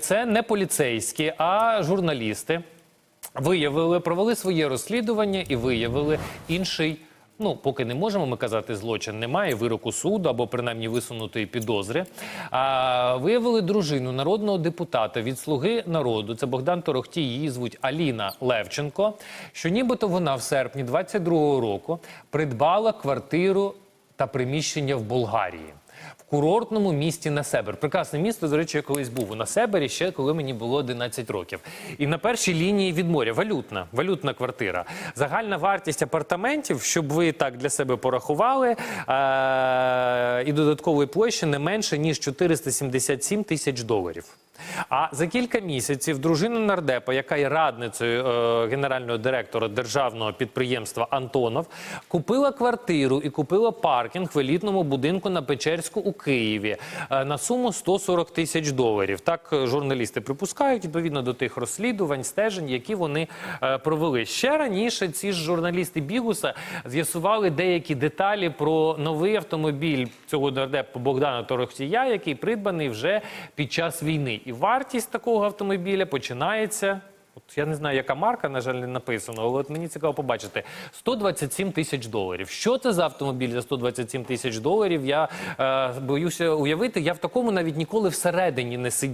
Це не поліцейські, а журналісти виявили, провели своє розслідування і виявили інший. Ну, поки не можемо ми казати злочин, немає вироку суду або принаймні висунутої підозри. А виявили дружину народного депутата від слуги народу. Це Богдан Торохтій. Її звуть Аліна Левченко. Що нібито вона в серпні 22-го року придбала квартиру та приміщення в Болгарії. В курортному місті Насебер. Прекрасне місто, до речі, я колись був у Насебері, ще коли мені було 11 років. І на першій лінії від моря валютна, валютна квартира. Загальна вартість апартаментів, щоб ви так для себе порахували, е- і додаткової площі не менше ніж 477 тисяч доларів. А за кілька місяців дружина нардепа, яка є радницею е, генерального директора державного підприємства Антонов, купила квартиру і купила паркінг в елітному будинку на Печерську у Києві е, на суму 140 тисяч доларів. Так е, журналісти припускають відповідно до тих розслідувань, стежень, які вони е, провели. Ще раніше ці ж журналісти Бігуса з'ясували деякі деталі про новий автомобіль цього нардепа Богдана Торохтія, який придбаний вже під час війни. І вартість такого автомобіля починається. Я не знаю, яка марка, на жаль, не написано, але от мені цікаво побачити 127 тисяч доларів. Що це за автомобіль за 127 тисяч доларів? Я е, боюся уявити. Я в такому навіть ніколи всередині не сидів.